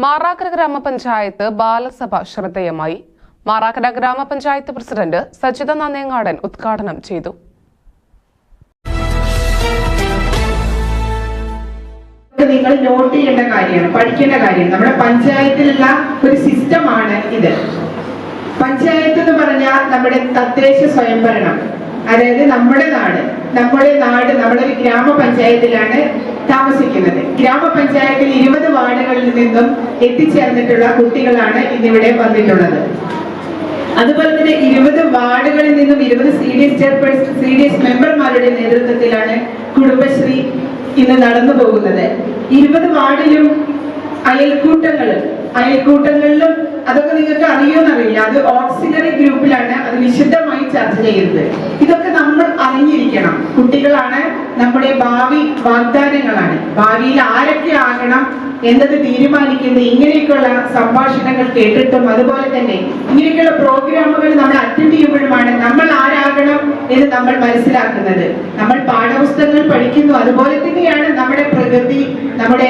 മാറാക്കര ഗ്രാമപഞ്ചായത്ത് ബാലസഭ ശ്രദ്ധേയമായി. മാറാക്കര ഗ്രാമപഞ്ചായത്ത് പ്രസിഡന്റ് സജിത നന്നേങ്ങാടൻ ഉദ്ഘാടനം ചെയ്തു. നിങ്ങൾ നോട്ട് ചെയ്യേണ്ട കാര്യമാണ് പഠിക്കേണ്ട കാര്യം നമ്മുടെ പഞ്ചായത്തിലുള്ള ഒരു സിസ്റ്റമാണ് ഇത്. പഞ്ചായത്ത് എന്ന് പറഞ്ഞാൽ നമ്മുടെ തദ്ദേശ സ്വയംഭരണം അതായത് നമ്മുടെ നാട് നമ്മുടെ നാട് നമ്മളൊരു ഗ്രാമപഞ്ചായത്തിലാണ് താമസിക്കുന്നത്. ഗ്രാമപഞ്ചായത്തിൽ ഇരുപത് വാർഡുകളിൽ നിന്നും എത്തിച്ചേർന്നിട്ടുള്ള കുട്ടികളാണ് ഇന്നിവിടെ വന്നിട്ടുള്ളത്. അതുപോലെ തന്നെ ഇരുപത് വാർഡുകളിൽ നിന്നും ഇരുപത് C D S chairperson C D S മെമ്പർമാരുടെ നേതൃത്വത്തിലാണ് കുടുംബശ്രീ ഇന്ന് നടന്നു പോകുന്നത്. ഇരുപത് വാർഡിലും അയൽക്കൂട്ടങ്ങളും അയൽക്കൂട്ടങ്ങളിലും അതൊക്കെ നിങ്ങൾക്ക് അറിയുമെന്നറിയില്ല. അത് ഓക്സിലറി ഗ്രൂപ്പിലാണ് അത് വിശദമായി ചർച്ച ചെയ്യുന്നത് ഇതൊക്കെ നമ്മൾ അറിഞ്ഞിരിക്കണം. കുട്ടികളാണ് നമ്മുടെ ഭാവി വാഗ്ദാനങ്ങളാണ്. ഭാവിയിൽ ആരൊക്കെ ആകണം എന്നത് തീരുമാനിക്കുന്നത് ഇങ്ങനെയൊക്കെയുള്ള സംഭാഷണങ്ങൾ കേട്ടിട്ടും അതുപോലെ തന്നെ ഇങ്ങനെയൊക്കെയുള്ള പ്രോഗ്രാമുകൾ നമ്മൾ അറ്റൻഡ് ചെയ്യുമ്പോഴുമാണ് നമ്മൾ ആരാകണം എന്ന് നമ്മൾ മനസ്സിലാക്കുന്നത്. നമ്മൾ പാഠപുസ്തകങ്ങൾ പഠിക്കുന്നു അതുപോലെ തന്നെയാണ് നമ്മുടെ പ്രകൃതി നമ്മുടെ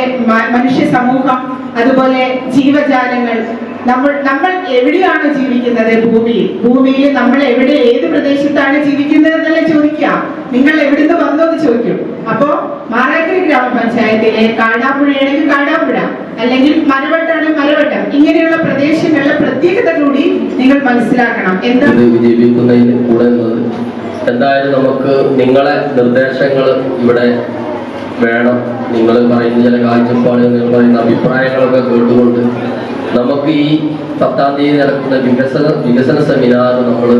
മനുഷ്യ സമൂഹം അതുപോലെ ജീവജാലങ്ങൾ നമ്മൾ നമ്മൾ എവിടെയാണ് ജീവിക്കുന്നത് ഭൂമിയിൽ? ഭൂമിയിൽ നമ്മൾ എവിടെ ഏത് പ്രദേശത്താണ് ജീവിക്കുന്നത് എന്നല്ല ചോദിക്കാം നിങ്ങൾ എവിടുന്ന് വന്നോ എന്ന് ചോദിക്കും. അപ്പോ മാറാക്കര ഗ്രാമപഞ്ചായത്തിലെ കാടാമ്പുഴയാണെങ്കിൽ കാടാമ്പുഴ അല്ലെങ്കിൽ മലവട്ടാണ് മരവട്ടം ഇങ്ങനെയുള്ള പ്രദേശങ്ങളിലെ പ്രത്യേകത കൂടി നിങ്ങൾ മനസ്സിലാക്കണം. എന്താ? എന്തായാലും നമുക്ക് നിങ്ങളെ നിർദ്ദേശങ്ങൾ ഇവിടെ വേണം. നിങ്ങൾ പറയുന്ന ചില കാഴ്ചപ്പാടുകൾ നിങ്ങൾ പറയുന്ന അഭിപ്രായങ്ങളൊക്കെ കേട്ടുകൊണ്ട് നമുക്ക് ഈ പത്താം തീയതി നടക്കുന്ന വികസന വികസന സെമിനാർ നമ്മൾ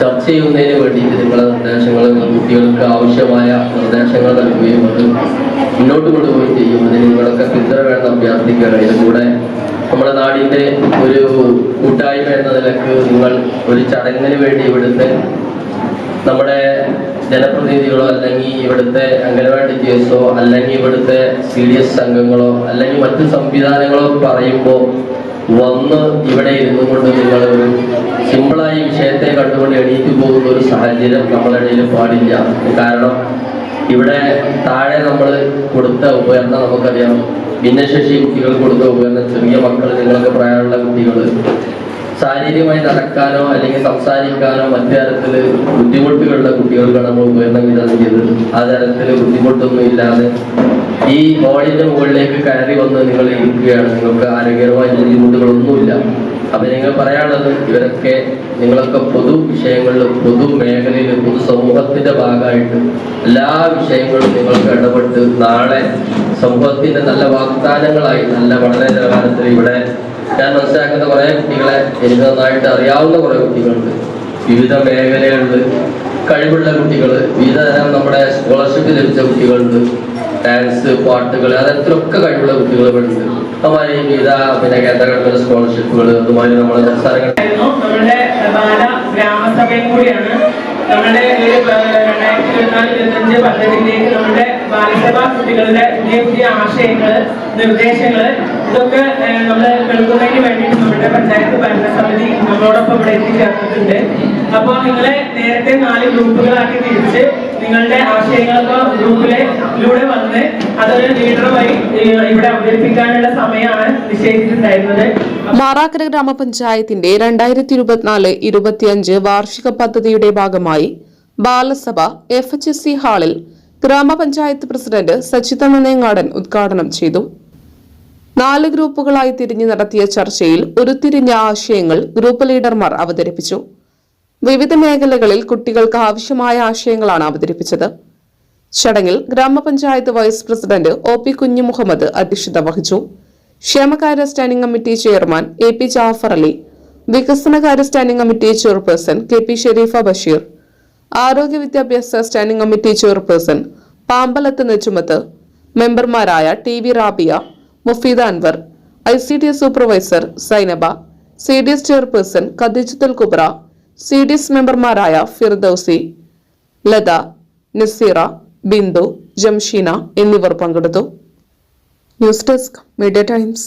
ചർച്ച ചെയ്യുന്നതിന് വേണ്ടിയിട്ട് നിങ്ങളുടെ നിർദ്ദേശങ്ങൾ കുട്ടികൾക്ക് ആവശ്യമായ നിർദ്ദേശങ്ങൾ നൽകുകയും അത് മുന്നോട്ട് കൊണ്ടുപോവുകയും ചെയ്യും. അതിന് നിങ്ങളൊക്കെ പിന്തുണ വേണം അഭ്യർത്ഥിക്കുകയാണ് ഇതിൽ കൂടെ നമ്മുടെ നാടിന്റെ ഒരു കൂട്ടായ്മ എന്ന നിലയ്ക്ക് നിങ്ങൾ ഒരു ചടങ്ങിന് വേണ്ടി ഇവിടുത്തെ നമ്മുടെ ജനപ്രതിനിധികളോ അല്ലെങ്കിൽ ഇവിടുത്തെ അംഗനവാടി ടീച്ചേഴ്സോ അല്ലെങ്കിൽ ഇവിടുത്തെ സി ഡി എസ് സംഘങ്ങളോ അല്ലെങ്കിൽ മറ്റു സംവിധാനങ്ങളോ പറയുമ്പോൾ വന്ന് ഇവിടെ ഇരുന്നു കൊണ്ട് നിങ്ങൾ സിമ്പിളായി വിഷയത്തെ കണ്ടുകൊണ്ട് എണീറ്റ് പോകുന്ന ഒരു സാഹചര്യം നമ്മുടെ ഇടയിൽ പാടില്ല. കാരണം ഇവിടെ താഴെ നമ്മൾ കൊടുത്ത ഉപകരണം നമുക്കറിയാം. ഭിന്നശേഷി കുട്ടികൾ കൊടുത്ത ഉപകരണം ചെറിയ മക്കൾ നിങ്ങളൊക്കെ പ്രായമുള്ള കുട്ടികൾ ശാരീരികമായി നടക്കാനോ അല്ലെങ്കിൽ സംസാരിക്കാനോ മറ്റു തരത്തിൽ ബുദ്ധിമുട്ടുകളുള്ള കുട്ടികൾക്കാണ് നമ്മൾ ഉപകരണം വിതരണം ആ തരത്തിൽ ബുദ്ധിമുട്ടൊന്നും ഇല്ലാതെ ഈ ഹോളിന്റെ മുകളിലേക്ക് കയറി വന്ന് നിങ്ങൾ ഇരിക്കുകയാണ്. നിങ്ങൾക്ക് ആരോഗ്യപരമായ ബുദ്ധിമുട്ടുകളൊന്നുമില്ല. അപ്പൊ നിങ്ങൾ പറയാനുള്ളത് ഇവരൊക്കെ നിങ്ങളൊക്കെ പൊതു വിഷയങ്ങളിൽ പൊതു മേഖലയിൽ പൊതു സമൂഹത്തിന്റെ ഭാഗമായിട്ട് എല്ലാ വിഷയങ്ങളും നിങ്ങൾക്ക് ഇടപെട്ട് നാളെ സമൂഹത്തിന്റെ നല്ല വാഗ്ദാനങ്ങളായി നല്ല വളരെ നിലവാരത്തിൽ ഇവിടെ ഞാൻ മനസ്സിലാക്കുന്ന കുറെ കുട്ടികളെ എനിക്ക് നന്നായിട്ട് അറിയാവുന്ന കുറെ കുട്ടികളുണ്ട്. വിവിധ മേഖലകളുണ്ട്. കഴിവുള്ള കുട്ടികൾ വിവിധ തരം നമ്മുടെ സ്കോളർഷിപ്പ് ലഭിച്ച കുട്ടികളുണ്ട്. ഡാൻസ് പാട്ടുകൾ അതെത്രയൊക്കെ കഴിവുള്ള കുട്ടികൾ ഇവിടെ ഉണ്ട് അതുമാതിരി വിവിധ പിന്നെ കേന്ദ്ര ഗവൺമെന്റ് സ്കോളർഷിപ്പുകൾ അതുമാതിരി നമ്മുടെ സംസ്ഥാനങ്ങൾ നമ്മുടെ ഗ്രാമസഭയും കൂടിയാണ്. നമ്മുടെ രണ്ടായിരത്തി ഇരുപത്തിനാല് ഇരുപത്തഞ്ച് പദ്ധതിയിലേക്ക് ബാലസഭാ കുട്ടികളുടെ പുതിയ പുതിയ ആശയങ്ങൾ നിർദ്ദേശങ്ങൾ ഇതൊക്കെ നമ്മൾ കേൾക്കുന്നതിന് വേണ്ടിയിട്ട് നമ്മുടെ പഞ്ചായത്ത് ഭരണസമിതി നമ്മളോടൊപ്പം ഇവിടെ എത്തിച്ചേർന്നിട്ടുണ്ട്. അപ്പോൾ നിങ്ങളെ നേരത്തെ നാല് ഗ്രൂപ്പുകളാക്കി തിരിച്ച് നിങ്ങളുടെ ആശയങ്ങളൊക്കെ ഗ്രൂപ്പിലൂടെ വന്ന് അതൊരു ലീഡറുമായി ഇവിടെ അവതരിപ്പിക്കാനുള്ള സമയമാണ് നിശ്ചയിച്ചിട്ടുണ്ടായിരുന്നത് മാറാക്കര ഗ്രാമപഞ്ചായത്തിന്റെ രണ്ടായിരത്തി ഇരുപത്തിനാല് ഇരുപത്തിയഞ്ച് വാർഷിക പദ്ധതിയുടെ ഭാഗമായി ബാലസഭ എഫ് എച്ച് എസ് സി ഹാളിൽ ഗ്രാമപഞ്ചായത്ത് പ്രസിഡന്റ് സച്ചിത നനയങ്ങാടൻ ഉദ്ഘാടനം ചെയ്തു. നാല് ഗ്രൂപ്പുകളായി തിരിഞ്ഞു നടത്തിയ ചർച്ചയിൽ ഉരുത്തിരിഞ്ഞ ആശയങ്ങൾ ഗ്രൂപ്പ് ലീഡർമാർ അവതരിപ്പിച്ചു. വിവിധ മേഖലകളിൽ കുട്ടികൾക്ക് ആവശ്യമായ ആശയങ്ങളാണ് അവതരിപ്പിച്ചത്. ചടങ്ങിൽ ഗ്രാമപഞ്ചായത്ത് വൈസ് പ്രസിഡന്റ് ഒ പി കുഞ്ഞു മുഹമ്മദ് അധ്യക്ഷത വഹിച്ചു. ക്ഷേമകാര്യ standing committee chairman A P Jafar Ali വികസനകാര്യ standing committee chairperson K P Sherifa Basheer ആരോഗ്യ വിദ്യാഭ്യാസ standing committee chairperson Pambalath Nechumath മെമ്പർമാരായ T V Rabiya Mufeeda Anwar I C D S supervisor Zainaba C D S chairperson Khadeejathul Kubra C D S മെമ്പർമാരായ ഫിർദൌസി ലത നസീറ ബിന്ദു ജംഷീന എന്നിവർ പങ്കെടുത്തു. News desk media times.